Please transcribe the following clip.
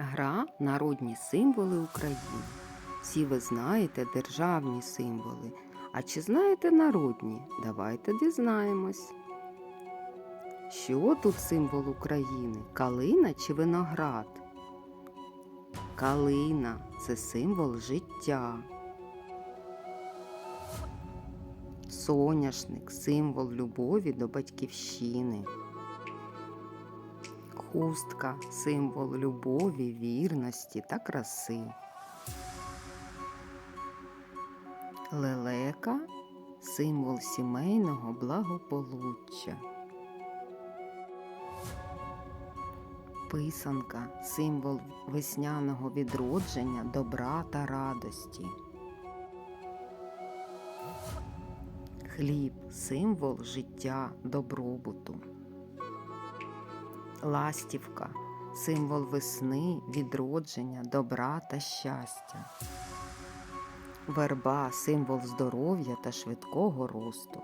Гра народні символи України. Всі ви знаєте державні символи. А чи знаєте народні? Давайте дізнаємось. Що тут символ України? Калина чи виноград? Калина це символ життя. Соняшник символ любові до батьківщини. Хустка символ любові, вірності та краси. Лелека символ сімейного благополуччя. Писанка символ весняного відродження, добра та радості. Хліб символ життя, добробуту. Ластівка символ весни, відродження, добра та щастя. Верба символ здоров'я та швидкого росту.